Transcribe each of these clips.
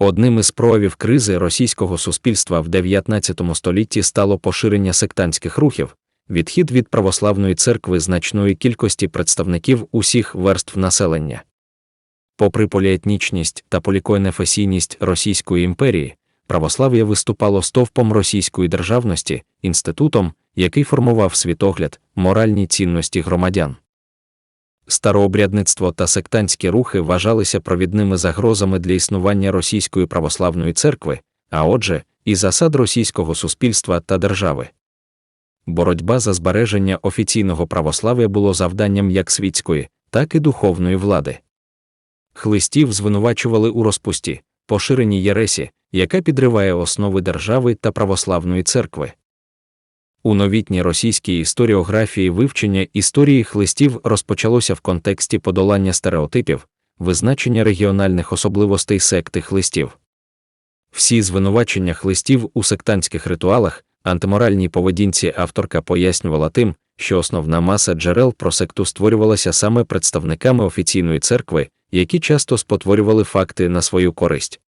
Одним із проявів кризи російського суспільства в 19 столітті стало поширення сектантських рухів, відхід від православної церкви значної кількості представників усіх верств населення. Попри поліетнічність та полікойнефесійність Російської імперії, православ'я виступало стовпом російської державності, інститутом, який формував світогляд, моральні цінності громадян. Старообрядництво та сектантські рухи вважалися провідними загрозами для існування Російської православної церкви, а отже, і засад російського суспільства та держави. Боротьба за збереження офіційного православ'я було завданням як світської, так і духовної влади. Хлистів звинувачували у розпусті, поширеній єресі, яка підриває основи держави та православної церкви. У новітній російській історіографії вивчення історії хлистів розпочалося в контексті подолання стереотипів, визначення регіональних особливостей секти хлистів. Всі звинувачення хлистів у сектантських ритуалах, антиморальній поведінці авторка пояснювала тим, що основна маса джерел про секту створювалася саме представниками офіційної церкви, які часто спотворювали факти на свою користь.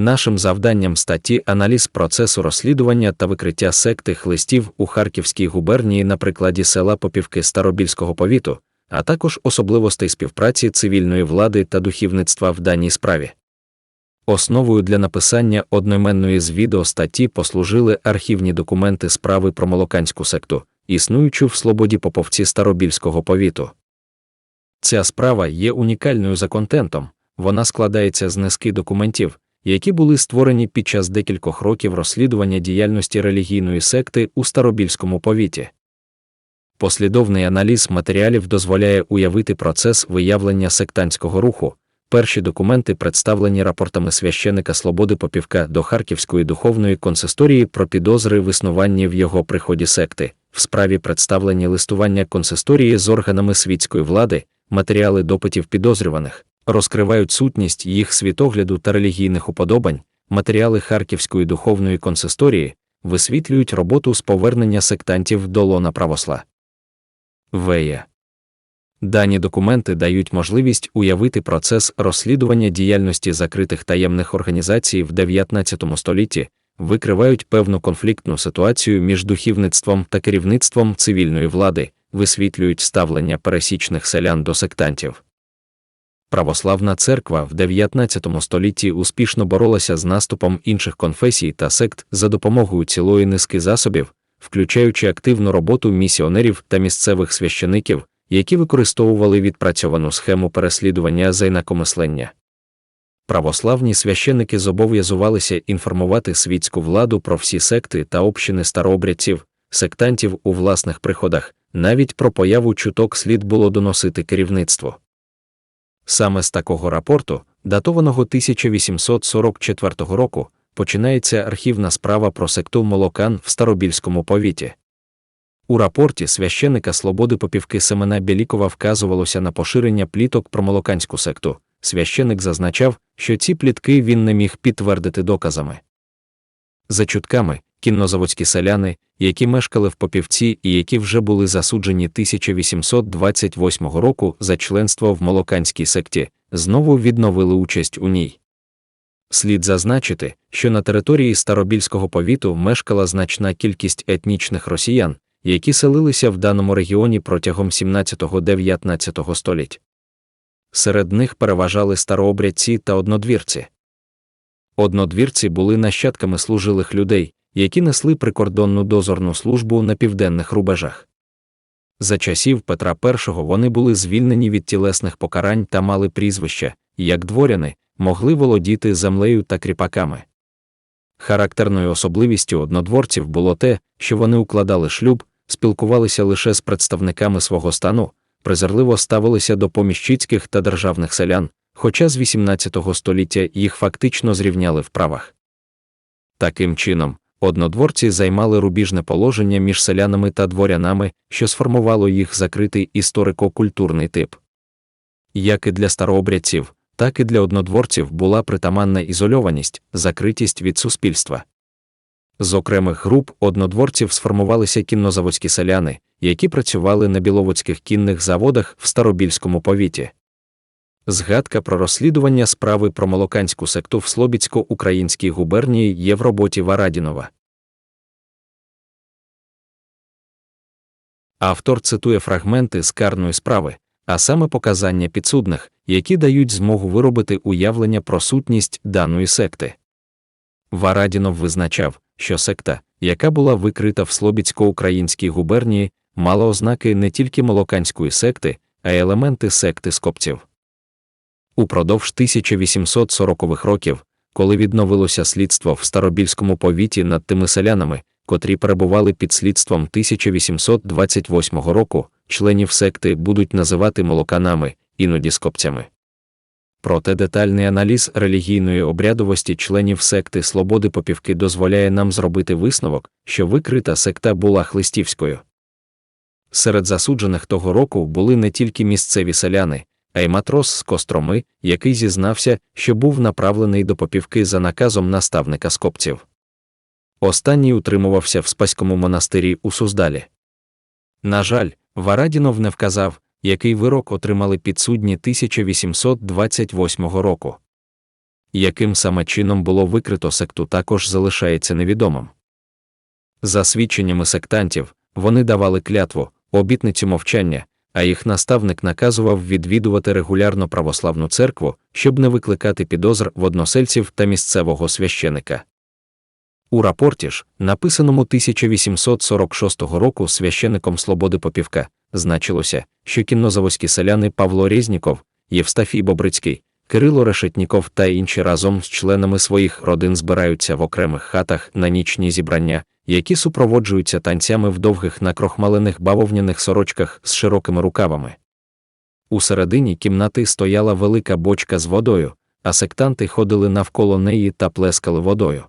Нашим завданням статті аналіз процесу розслідування та викриття секти хлистів у Харківській губернії на прикладі села Попівки Старобільського повіту, а також особливостей співпраці цивільної влади та духовництва в даній справі. Основою для написання одноіменної з відео статті послужили архівні документи справи про молоканську секту, існуючу в Слободі Поповці Старобільського повіту. Ця справа є унікальною за контентом, вона складається з низки документів які були створені під час декількох років розслідування діяльності релігійної секти у Старобільському повіті. Послідовний аналіз матеріалів дозволяє уявити процес виявлення сектантського руху. Перші документи представлені рапортами священика Слободи Попівка до Харківської духовної консисторії про підозри в існуванні в його приході секти, в справі представлені листування консисторії з органами світської влади, матеріали допитів підозрюваних, розкривають сутність їх світогляду та релігійних уподобань, матеріали Харківської духовної консисторії, висвітлюють роботу з повернення сектантів до лона правосла. Вея. Дані документи дають можливість уявити процес розслідування діяльності закритих таємних організацій в 19 столітті, викривають певну конфліктну ситуацію між духовництвом та керівництвом цивільної влади, висвітлюють ставлення пересічних селян до сектантів. Православна церква в 19 столітті успішно боролася з наступом інших конфесій та сект за допомогою цілої низки засобів, включаючи активну роботу місіонерів та місцевих священиків, які використовували відпрацьовану схему переслідування за інакомислення. Православні священики зобов'язувалися інформувати світську владу про всі секти та общини старообрядців, сектантів у власних приходах, навіть про появу чуток слід було доносити керівництво. Саме з такого рапорту, датованого 1844 року, починається архівна справа про секту молокан в Старобільському повіті. У рапорті священика Слободи Попівки Семена Білікова вказувалося на поширення пліток про молоканську секту. Священик зазначав, що ці плітки він не міг підтвердити доказами. За чутками, кіннозаводські селяни, які мешкали в Попівці і які вже були засуджені 1828 року за членство в молоканській секті, знову відновили участь у ній. Слід зазначити, що на території Старобільського повіту мешкала значна кількість етнічних росіян, які селилися в даному регіоні протягом 17-19 століть. Серед них переважали старообрядці та однодвірці. Однодвірці були нащадками служилих людей, які несли прикордонну дозорну службу на південних рубежах. За часів Петра І вони були звільнені від тілесних покарань та мали прізвища, як дворяни, могли володіти землею та кріпаками. Характерною особливістю однодворців було те, що вони укладали шлюб, спілкувалися лише з представниками свого стану, презирливо ставилися до поміщицьких та державних селян, хоча з XVIII століття їх фактично зрівняли в правах. Таким чином, однодворці займали рубіжне положення між селянами та дворянами, що сформувало їх закритий історико-культурний тип. Як і для старообрядців, так і для однодворців була притаманна ізольованість, закритість від суспільства. З окремих груп однодворців сформувалися кіннозаводські селяни, які працювали на біловодських кінних заводах в Старобільському повіті. Згадка про розслідування справи про молоканську секту в Слобідсько-Українській губернії є в роботі Варадінова. Автор цитує фрагменти з карної справи, а саме показання підсудних, які дають змогу виробити уявлення про сутність даної секти. Варадінов визначав, що секта, яка була викрита в Слобідсько-Українській губернії, мала ознаки не тільки молоканської секти, а й елементи секти скопців. Упродовж 1840-х років, коли відновилося слідство в Старобільському повіті над тими селянами, котрі перебували під слідством 1828 року, членів секти будуть називати молоканами, іноді скопцями. Проте детальний аналіз релігійної обрядовості членів секти Слободи Попівки дозволяє нам зробити висновок, що викрита секта була хлистівською. Серед засуджених того року були не тільки місцеві селяни, а й матрос з Костроми, який зізнався, що був направлений до попівки за наказом наставника скопців. Останній утримувався в Спаському монастирі у Суздалі. На жаль, Варадінов не вказав, який вирок отримали підсудні 1828 року. Яким саме чином було викрито секту, також залишається невідомим. За свідченнями сектантів, вони давали клятву, обітницю мовчання, а їх наставник наказував відвідувати регулярно православну церкву, щоб не викликати підозр в односельців та місцевого священика. У рапорті ж, написаному 1846 року священником Слободи Попівка, значилося, що кіннозаводські селяни Павло Резніков, Євстафій Бобрицький, Кирило Решетніков та інші разом з членами своїх родин збираються в окремих хатах на нічні зібрання, які супроводжуються танцями в довгих накрохмалених бавовняних сорочках з широкими рукавами. У середині кімнати стояла велика бочка з водою, а сектанти ходили навколо неї та плескали водою.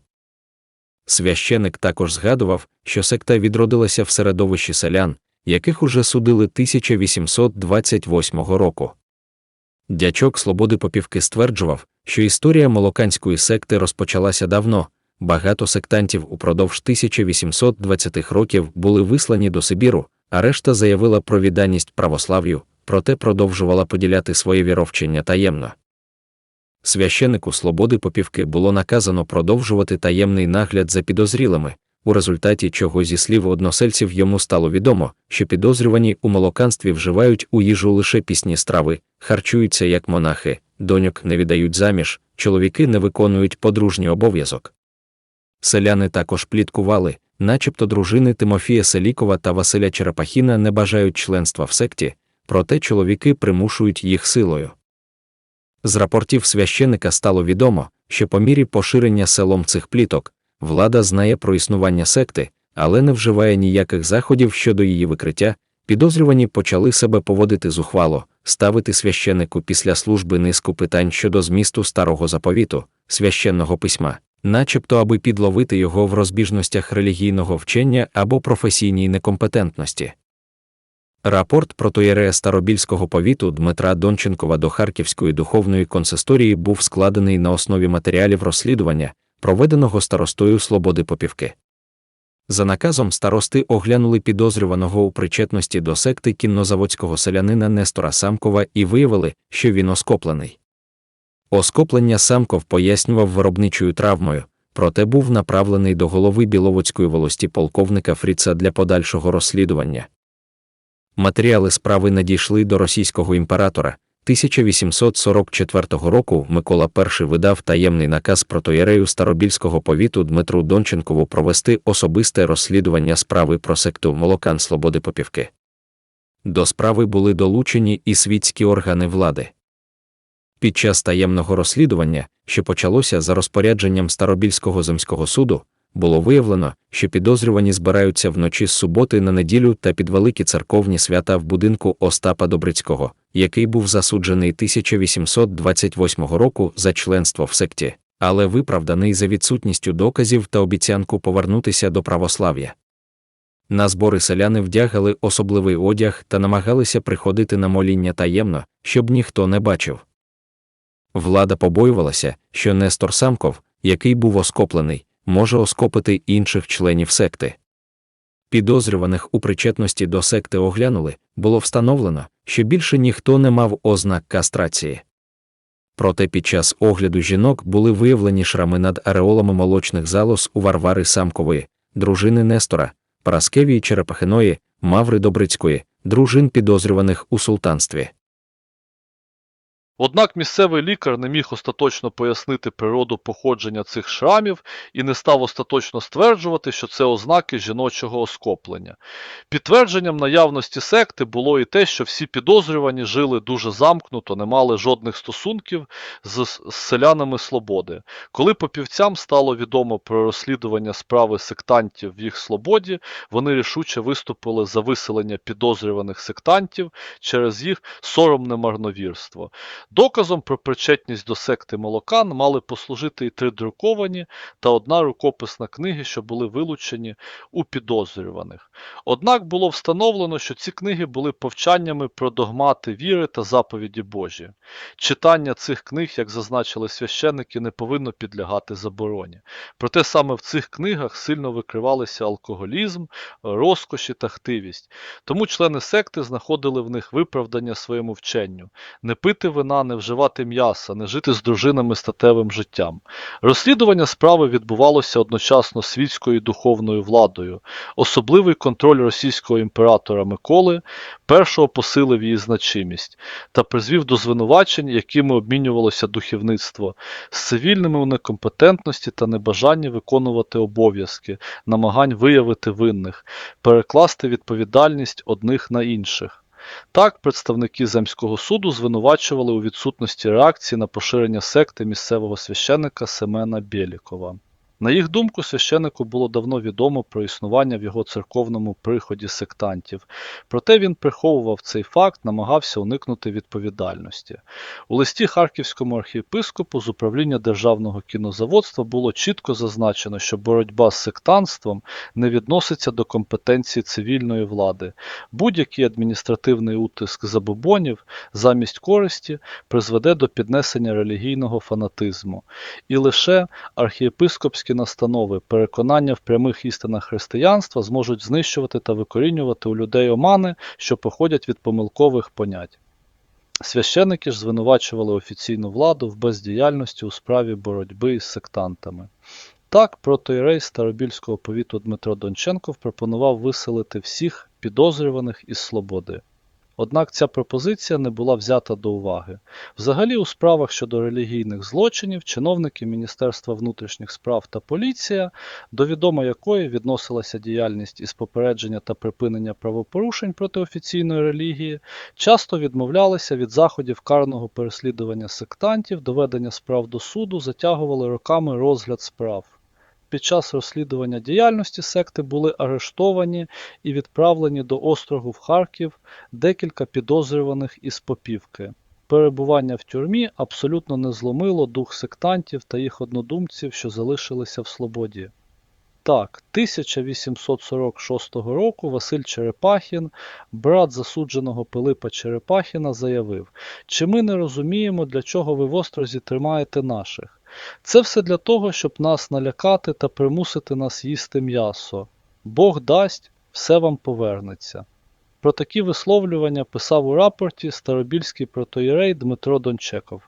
Священик також згадував, що секта відродилася в середовищі селян, яких уже судили 1828 року. Дячок Слободи Попівки стверджував, що історія молоканської секти розпочалася давно, багато сектантів упродовж 1820-х років були вислані до Сибіру, а решта заявила про відданість православ'ю, проте продовжувала поділяти своє віровчення таємно. Священику Слободи Попівки було наказано продовжувати таємний нагляд за підозрілими, у результаті чого зі слів односельців йому стало відомо, що підозрювані у молоканстві вживають у їжу лише пісні страви, харчуються як монахи, доньок не віддають заміж, чоловіки не виконують подружній обов'язок. Селяни також пліткували, начебто дружини Тимофія Селікова та Василя Черепахіна не бажають членства в секті, проте чоловіки примушують їх силою. З рапортів священика стало відомо, що по мірі поширення селом цих пліток, влада знає про існування секти, але не вживає ніяких заходів щодо її викриття, підозрювані почали себе поводити зухвало, ставити священику після служби низку питань щодо змісту старого заповіту, священного письма, начебто аби підловити його в розбіжностях релігійного вчення або професійній некомпетентності. Рапорт протоєрея Старобільського повіту Дмитра Донченкова до Харківської духовної консисторії був складений на основі матеріалів розслідування, проведеного старостою Слободи Попівки. За наказом старости оглянули підозрюваного у причетності до секти кіннозаводського селянина Нестора Самкова і виявили, що він оскоплений. Оскоплення Самков пояснював виробничою травмою, проте був направлений до голови Біловодської волості полковника Фріца для подальшого розслідування. Матеріали справи надійшли до російського імператора. 1844 року Микола І видав таємний наказ протоєрею Старобільського повіту Дмитру Донченкову провести особисте розслідування справи про секту Молокан Слободи Попівки. До справи були долучені і світські органи влади. Під час таємного розслідування, що почалося за розпорядженням Старобільського земського суду, було виявлено, що підозрювані збираються вночі з суботи на неділю та під великі церковні свята в будинку Остапа Добрицького, який був засуджений 1828 року за членство в секті, але виправданий за відсутністю доказів та обіцянку повернутися до православ'я. На збори селяни вдягали особливий одяг та намагалися приходити на моління таємно, щоб ніхто не бачив. Влада побоювалася, що Нестор Самков, який був оскоплений, може оскопити інших членів секти. Підозрюваних у причетності до секти оглянули, було встановлено, що більше ніхто не мав ознак кастрації. Проте під час огляду жінок були виявлені шрами над ареолами молочних залоз у Варвари Самкової, дружини Нестора, Параскевії Черепахиної, Маври Добрицької, дружин підозрюваних у султанстві. Однак місцевий лікар не міг остаточно пояснити природу походження цих шрамів і не став остаточно стверджувати, що це ознаки жіночого оскоплення. Підтвердженням наявності секти було і те, що всі підозрювані жили дуже замкнуто, не мали жодних стосунків з, з селянами Слободи. Коли попівцям стало відомо про розслідування справи сектантів в їх Слободі, вони рішуче виступили за виселення підозрюваних сектантів через їх соромне марновірство. Доказом про причетність до секти Молокан мали послужити і три друковані та одна рукописна книги, що були вилучені у підозрюваних. Однак було встановлено, що ці книги були повчаннями про догмати віри та заповіді Божі. Читання цих книг, як зазначили священники, не повинно підлягати забороні. Проте саме в цих книгах сильно викривалися алкоголізм, розкоші та хтивість. Тому члени секти знаходили в них виправдання своєму вченню не пити вина, не вживати м'яса, не жити з дружинами статевим життям. Розслідування справи відбувалося одночасно світською і духовною владою. Особливий контроль російського імператора Миколи першого посилив її значимість та призвів до звинувачень, якими обмінювалося духовництво, з цивільними у некомпетентності та небажанні виконувати обов'язки, намагань виявити винних, перекласти відповідальність одних на інших. Так, представники Земського суду звинувачували у відсутності реакції на поширення секти місцевого священика Семена Бєлікова. На їх думку, священику було давно відомо про існування в його церковному приході сектантів, проте він приховував цей факт, намагався уникнути відповідальності. У листі харківському архієпископу з управління державного кінозаводства було чітко зазначено, що боротьба з сектантством не відноситься до компетенції цивільної влади. Будь-який адміністративний утиск забобонів замість користі призведе до піднесення релігійного фанатизму. І лише архієпископські настанови, переконання в прямих істинах християнства зможуть знищувати та викорінювати у людей омани, що походять від помилкових понять. Священники ж звинувачували офіційну владу в бездіяльності у справі боротьби із сектантами. Так, протоірей Старобільського повіту Дмитро Донченков пропонував виселити всіх підозрюваних із Слободи. Однак ця пропозиція не була взята до уваги. Взагалі, у справах щодо релігійних злочинів чиновники Міністерства внутрішніх справ та поліція, до відома якої відносилася діяльність із попередження та припинення правопорушень проти офіційної релігії, часто відмовлялися від заходів карного переслідування сектантів, доведення справ до суду, затягували роками розгляд справ. Під час розслідування діяльності секти були арештовані і відправлені до острогу в Харків декілька підозрюваних із Попівки. Перебування в тюрмі абсолютно не зломило дух сектантів та їх однодумців, що залишилися в Слободі. Так, 1846 року Василь Черепахін, брат засудженого Пилипа Черепахіна, заявив: Чи ми не розуміємо, для чого ви в острозі тримаєте наших? Це все для того, щоб нас налякати та примусити нас їсти м'ясо. Бог дасть, все вам повернеться. Про такі висловлювання писав у рапорті старобільський протоїрей Дмитро Дончеков.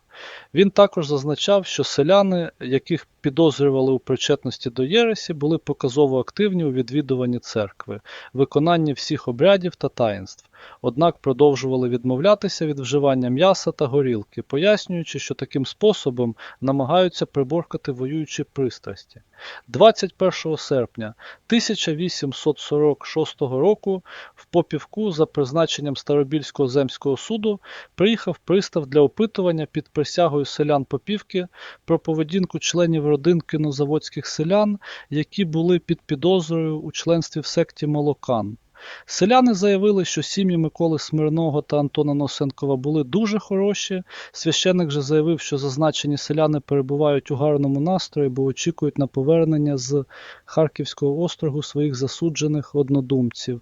Він також зазначав, що селяни, яких підозрювали у причетності до Єресі, були показово активні у відвідуванні церкви, виконанні всіх обрядів та таїнств, однак продовжували відмовлятися від вживання м'яса та горілки, пояснюючи, що таким способом намагаються приборкати воюючі пристрасті. 21 серпня 1846 року в Попівку за призначенням Старобільського земського суду приїхав пристав для опитування під присягою селян Попівки про поведінку членів родин кінозаводських селян, які були під підозрою у членстві в секті Молокан. Селяни заявили, що сім'ї Миколи Смирного та Антона Носенкова були дуже хороші. Священник же заявив, що зазначені селяни перебувають у гарному настрої, бо очікують на повернення з Харківського острогу своїх засуджених однодумців.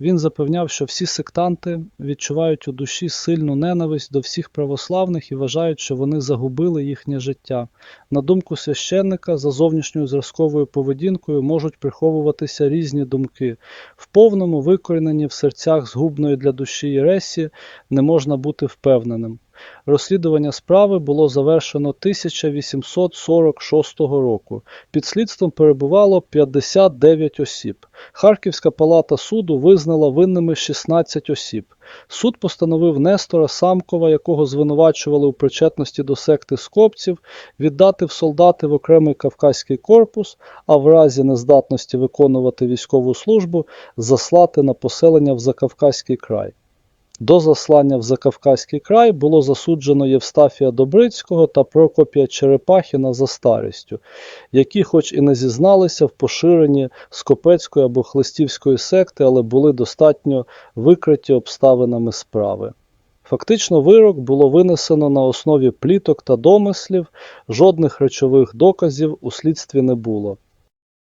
Він запевняв, що всі сектанти відчувають у душі сильну ненависть до всіх православних і вважають, що вони загубили їхнє життя. На думку священника, за зовнішньою зразковою поведінкою можуть приховуватися різні думки. В повному викоріненні в серцях згубної для душі Єресі не можна бути впевненим. Розслідування справи було завершено 1846 року. Під слідством перебувало 59 осіб. Харківська палата суду визнала винними 16 осіб. Суд постановив Нестора Самкова, якого звинувачували у причетності до секти скопців, віддати в солдати в окремий Кавказький корпус, а в разі нездатності виконувати військову службу заслати на поселення в Закавказький край. До заслання в Закавказький край було засуджено Євстафія Добрицького та Прокопія Черепахіна за старістю, які, хоч і не зізналися в поширенні скопецької або хлистівської секти, але були достатньо викриті обставинами справи. Фактично, вирок було винесено на основі пліток та домислів, жодних речових доказів у слідстві не було.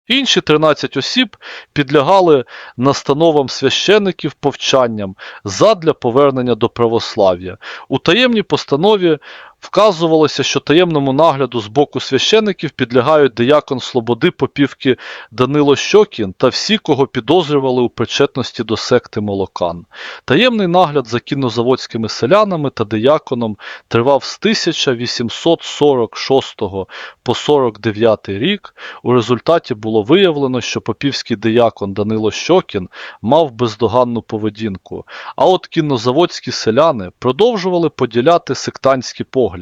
Інші 13 осіб підлягали настановам священиків повчанням задля повернення до православ'я. У таємній постанові вказувалося, що таємному нагляду з боку священиків підлягають диякон Слободи Попівки Данило Щокін та всі, кого підозрювали у причетності до секти Молокан. Таємний нагляд за кіннозаводськими селянами та дияконом тривав з 1846 по 49 рік. У результаті було виявлено, що попівський диякон Данило Щокін мав бездоганну поведінку, а от кіннозаводські селяни продовжували поділяти сектантські погляди.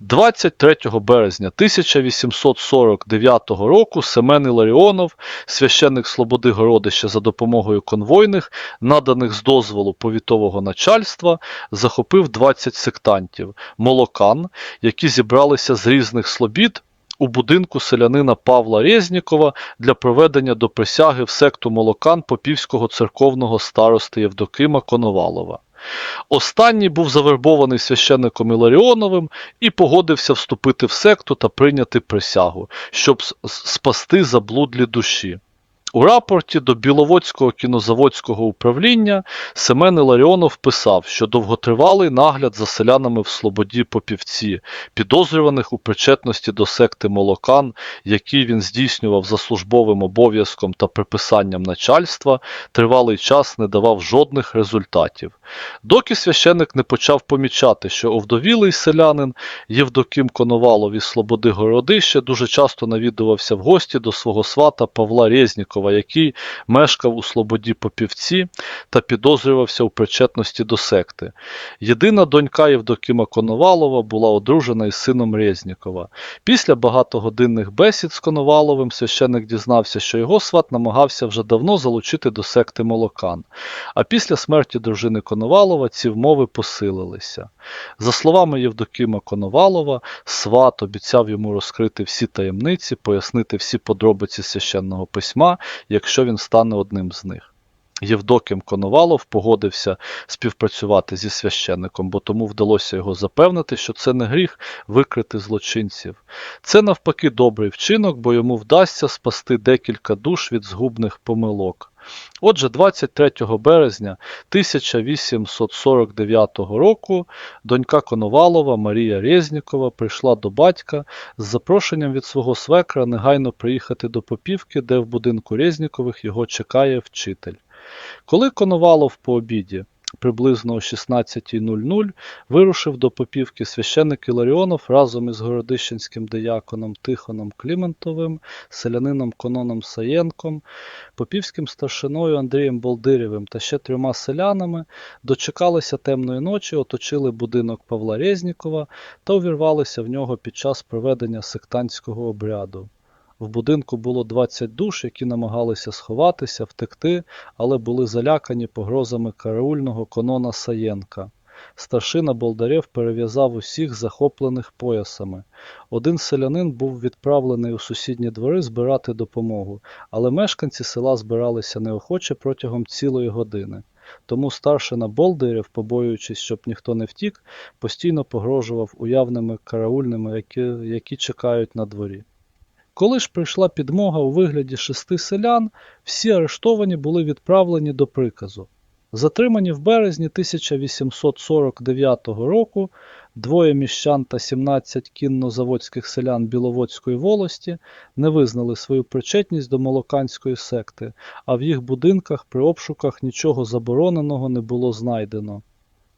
23 березня 1849 року Семен Іларіонов, священник Слободи Городища за допомогою конвойних, наданих з дозволу повітового начальства, захопив 20 сектантів молокан, які зібралися з різних слобід у будинку селянина Павла Резнікова для проведення до присяги в секту молокан Попівського церковного старости Євдокима Коновалова. Останній був завербований священником Іларіоновим і погодився вступити в секту та прийняти присягу, щоб спасти заблудлі душі. У рапорті до Біловодського кінозаводського управління Семен Іларіонов писав, що довготривалий нагляд за селянами в Слободі Попівці, підозрюваних у причетності до секти Молокан, який він здійснював за службовим обов'язком та приписанням начальства, тривалий час не давав жодних результатів. Доки священик не почав помічати, що овдовілий селянин Євдоким Коновалов із Слободи Городища дуже часто навідувався в гості до свого свата Павла Резнікова, який мешкав у Слободі Попівці та підозрювався у причетності до секти. Єдина донька Євдокима Коновалова була одружена із сином Резнікова. Після багатогодинних бесід з Коноваловим священик дізнався, що його сват намагався вже давно залучити до секти Молокан. А після смерті дружини Коновалова ці вмови посилилися. За словами Євдокима Коновалова, сват обіцяв йому розкрити всі таємниці, пояснити всі подробиці священного письма, якщо він стане одним з них. Євдоким Коновалов погодився співпрацювати зі священником, бо тому вдалося його запевнити, що це не гріх викрити злочинців. Це навпаки добрий вчинок, бо йому вдасться спасти декілька душ від згубних помилок. Отже, 23 березня 1849 року донька Коновалова Марія Резнікова прийшла до батька з запрошенням від свого свекра негайно приїхати до Попівки, де в будинку Резнікових його чекає вчитель. Коли Коновалов по обіді приблизно о 16.00 вирушив до Попівки священник Іларіонов разом із городищенським дияконом Тихоном Кліментовим, селянином Кононом Саєнком, попівським старшиною Андрієм Болдирєвим та ще трьома селянами дочекалися темної ночі, оточили будинок Павла Резнікова та увірвалися в нього під час проведення сектантського обряду. В будинку було 20 душ, які намагалися сховатися, втекти, але були залякані погрозами караульного конона Саєнка. Старшина Болдарєв перев'язав усіх захоплених поясами. Один селянин був відправлений у сусідні двори збирати допомогу, але мешканці села збиралися неохоче протягом цілої години. Тому старшина Болдирєв, побоюючись, щоб ніхто не втік, постійно погрожував уявними караульними, які, які чекають на дворі. Коли ж прийшла підмога у вигляді шести селян, всі арештовані були відправлені до приказу. Затримані в березні 1849 року двоє міщан та 17 кіннозаводських селян Біловодської волості не визнали свою причетність до молоканської секти, а в їх будинках при обшуках нічого забороненого не було знайдено.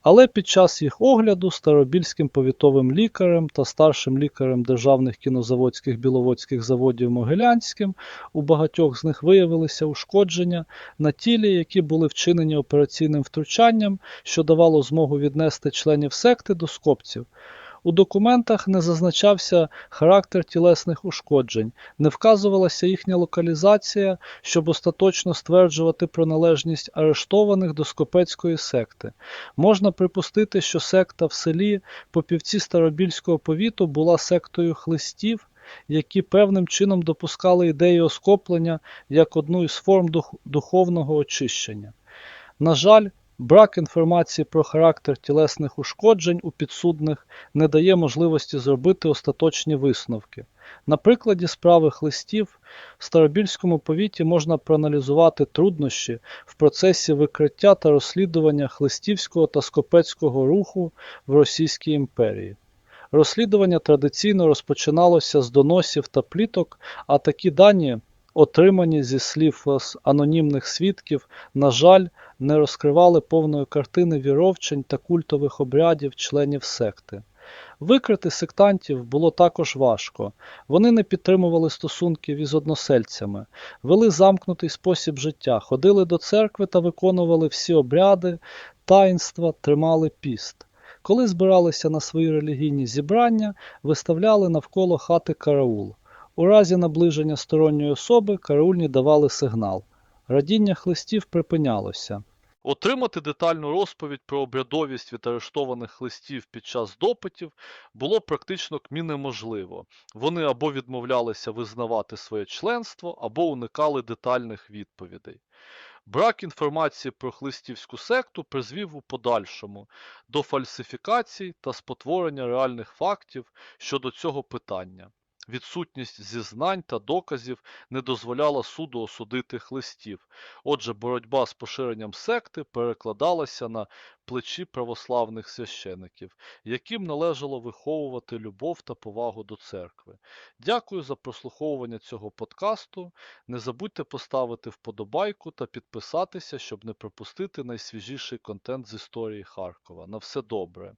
Але під час їх огляду старобільським повітовим лікарем та старшим лікарем державних кінозаводських біловодських заводів Могилянським у багатьох з них виявилися ушкодження на тілі, які були вчинені операційним втручанням, що давало змогу віднести членів секти до скопців. У документах не зазначався характер тілесних ушкоджень, не вказувалася їхня локалізація, щоб остаточно стверджувати про належність арештованих до скопецької секти. Можна припустити, що секта в селі Попівці Старобільського повіту була сектою хлистів, які певним чином допускали ідею оскоплення як одну із форм дух- духовного очищення. На жаль, брак інформації про характер тілесних ушкоджень у підсудних не дає можливості зробити остаточні висновки. На прикладі справи хлистів в Старобільському повіті можна проаналізувати труднощі в процесі викриття та розслідування хлистівського та скопецького руху в Російській імперії. Розслідування традиційно розпочиналося з доносів та пліток, а такі дані, отримані зі слів е, анонімних свідків, на жаль, не розкривали повної картини віровчень та культових обрядів членів секти. Викрити сектантів було також важко. Вони не підтримували стосунків із односельцями, вели замкнутий спосіб життя, ходили до церкви та виконували всі обряди, таїнства, тримали піст. Коли збиралися на свої релігійні зібрання, виставляли навколо хати караул. У разі наближення сторонньої особи караульні давали сигнал. Радіння хлистів припинялося. Отримати детальну розповідь про обрядовість від арештованих листів під час допитів було практично неможливо. Вони або відмовлялися визнавати своє членство, або уникали детальних відповідей. Брак інформації про хлистівську секту призвів у подальшому до фальсифікацій та спотворення реальних фактів щодо цього питання. Відсутність зізнань та доказів не дозволяла суду осудити хлистів. Отже, боротьба з поширенням секти перекладалася на плечі православних священиків, яким належало виховувати любов та повагу до церкви. Дякую за прослуховування цього подкасту. Не забудьте поставити вподобайку та підписатися, щоб не пропустити найсвіжіший контент з історії Харкова. На все добре!